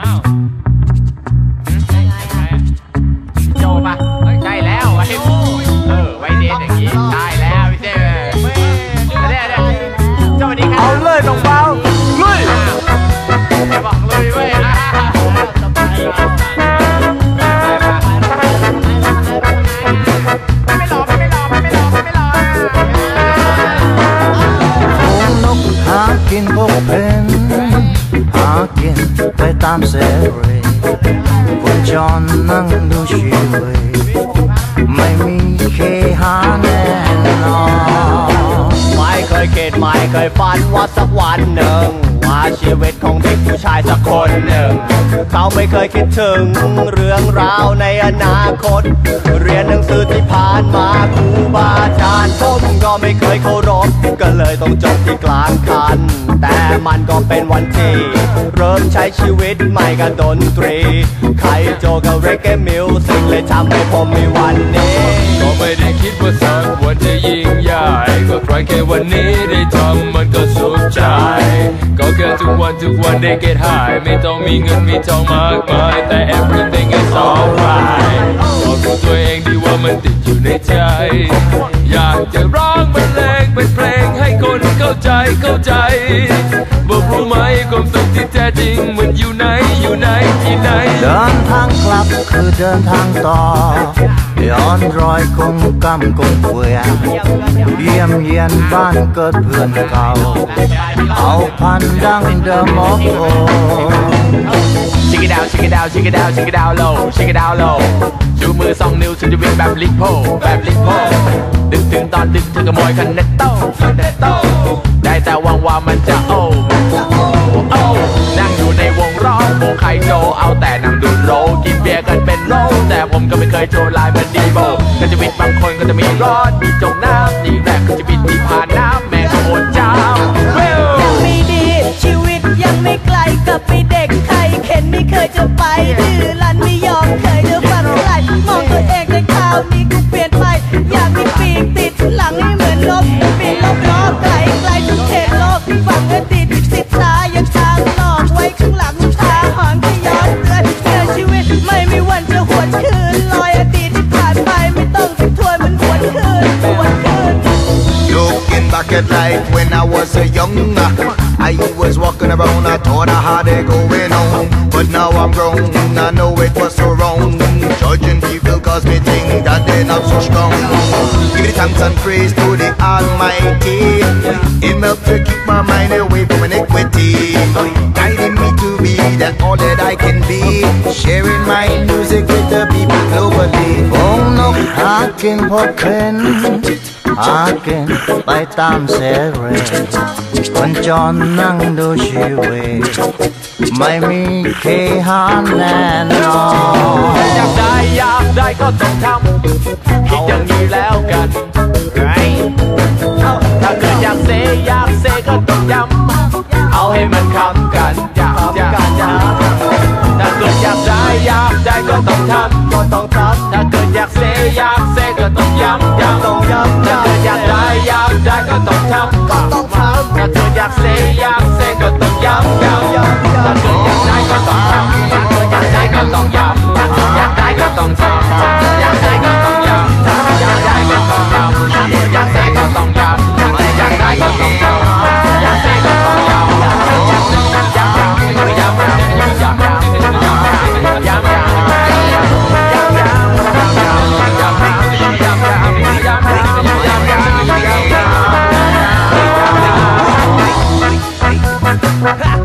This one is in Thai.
อ้าวโจปะ กินไปตามเสรีคนจรนั่งดูชีวิตไม่มีเคหาแน่นอนไม่เคยคิดไม่เคยฝันว่าสักวันหนึ่ง ว่าชีวิตของเด็กผู้ชายสักคนหนึ่ง เขาไม่เคยคิดถึงเรื่องราวในอนาคต เรียนหนังสือที่ผ่านมาครูบาอาจารย์ผมก็ไม่เคยเคารพก็เลยต้องจบที่กลางคัน แต่มันก็เป็นวันที่ เริ่มใช้ชีวิตใหม่กับดนตรี ใครโจกับเรเกมิวสิกเลยทำให้ผมมีวันนี้ ก็ไม่ได้คิดว่าสักวันจะยิ่งใหญ่ก็ใครแค่วันนี้ได้ทำมันก็สุขใจก ทุกวันทุกวันได้ get high ไม่ต้องมีเงินมีทองมากมายแต่ everything is alright บอกกับตัวเองดีว่ามันติดอยู่ในใจ อยากจะร้องบรรเลงเป็นเพลงให้คนเข้าใจเข้าใจบอกรู้ไหมความสุขที่แท้จริงมันอยู่ไหนอยู่ไหนที่ไหน เดินทางกลับคือเดินทางต่อย้อนรอยคงกำคงเวีย เตียนบ้านเกิดเพื่อนเก่า เอาพันดังเดิมโอกโอชิคกี้ดาวชิคกี้ดาวชิคกี้ดาวชิคกี้ดาวโลชิคกี้ดาวโลชูมือสองนิ้วฉันจะวิ่งแบบลิปโพแบบลิปโพดึกถึงตอนดึกเธอขโมยคันเนตโต้คันเนตโต้ ก็ไม่เคยโชว์ลายมือนดีโบก็จะวิตบางคนก็จะมีร้อนมีจมน้ำดีแรกก็จะบินที่ผ่านน้ำแม่ก็อนเจ้าเว้ยยังไม่ดีชีวิตยังไม่ไกลกับไปเด็กใครเข็นไม่เคยจะไปดื้อรั้นไม่ยอมเคยจะฟังใครมองตัวเองในคราวนี้กูเปลี่ยนไปอยากมีปีกติดหลังให้เหมือนนกปีกลบล้อไกลไกลทุก pocket like when I was a younger. I was walking around, I thought I had it going on. But now I'm grown, I know it was so wrong. Judging people cause me think that they're not so strong. Give me thanks and praise to the Almighty. It helped to keep my mind away from iniquity. Guiding me to be that all that I can be. Sharing my music with the people globally. Oh no, I can't in. กินพวกเพนหากินไปตามเสรีคนจอนนั่งดูชีวิตไม่มีเคหาแน่นอนอยากได้อยากได้ก็ต้องทำเอา Ha!